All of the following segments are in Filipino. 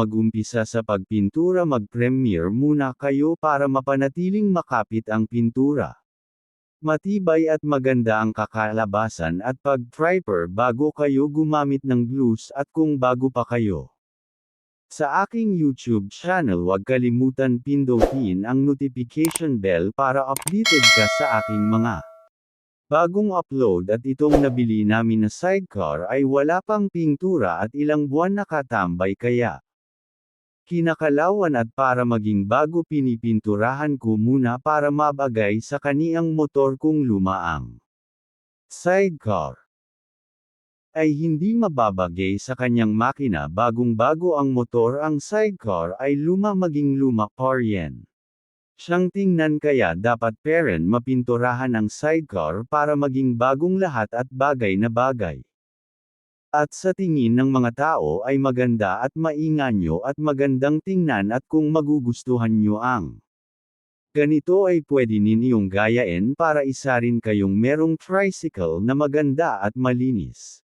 mag-umpisa sa pagpintura mag-premiere muna kayo para mapanatiling makapit ang pintura. Matibay at maganda ang kakalabasan at pag-primer bago kayo gumamit ng glues at kung bago pa kayo. Sa aking YouTube channel huwag kalimutan pindutin ang notification bell para updated ka sa aking mga bagong upload at itong nabili namin na sidecar ay wala pang pintura at ilang buwan nakatambay kaya. Kinakalawan at para maging bago pinipinturahan ko muna para mabagay sa kaniyang motor kung lumaang. Sidecar ay hindi mababagay sa kanyang makina bagong-bago ang motor ang sidecar ay luma maging luma par yan. Siyang tingnan kaya dapat parent mapinturahan ang sidecar para maging bagong lahat at bagay na bagay. At sa tingin ng mga tao ay maganda at mainganyo at magandang tingnan at kung magugustuhan nyo ang ganito ay pwede ninyong gayain para isa rin kayong merong tricycle na maganda at malinis.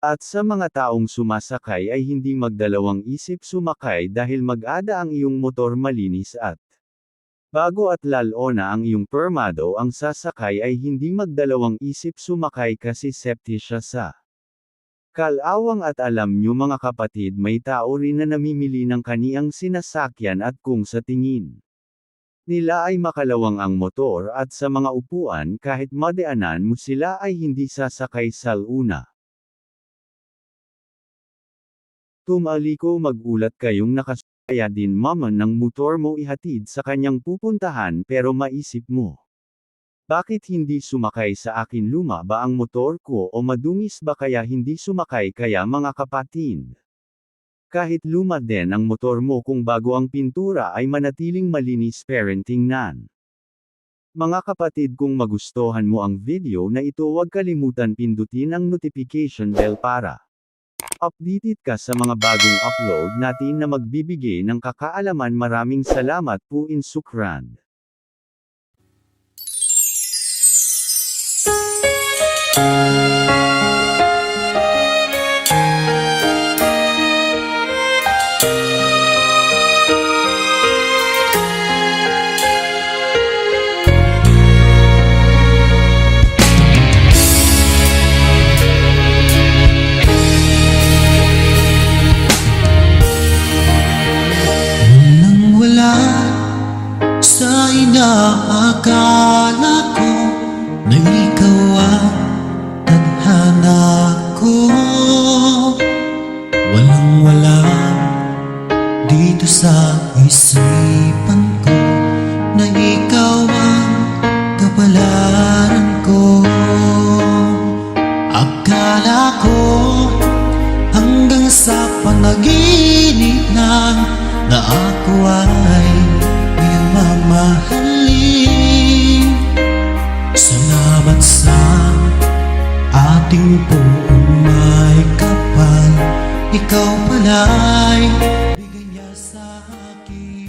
At sa mga taong sumasakay ay hindi magdalawang isip sumakay dahil mag-ada ang iyong motor malinis at bago at lalo na ang iyong permado ang sasakay ay hindi magdalawang isip sumakay kasi safety siya sa kalawang at alam nyo mga kapatid may tao rin na namimili ng kaniyang sinasakyan at kung sa tingin nila ay makalawang ang motor at sa mga upuan kahit madaanan mo sila ay hindi sasakay sa una. Tumaliko magulat kayong nakasaya din mama ng motor mo ihatid sa kanyang pupuntahan pero maisip mo. Bakit hindi sumakay sa akin luma ba ang motor ko o madungis ba kaya hindi sumakay kaya mga kapatid? Kahit luma din ang motor mo kung bago ang pintura ay manatiling malinis parenting nan. Mga kapatid kung magustuhan mo ang video na ito huwag kalimutan pindutin ang notification bell para updated ka sa mga bagong upload natin na magbibigay ng kakaalaman maraming salamat po in sukran. Inaakala ko na ikaw ang tadhana Walang wala dito sa isipan ko na ikaw ang kapalaran ko. Akala ko hanggang sa panaginip na ako ay iyong mamahalin Salamat sa ating buong may kapal Ikaw pala'y bigay niya sa akin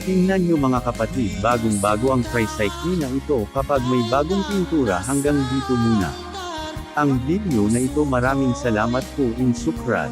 Tingnan nyo mga kapatid bagong bago ang tricycle na ito kapag may bagong pintura hanggang dito muna. Ang video na ito maraming salamat po in sukran.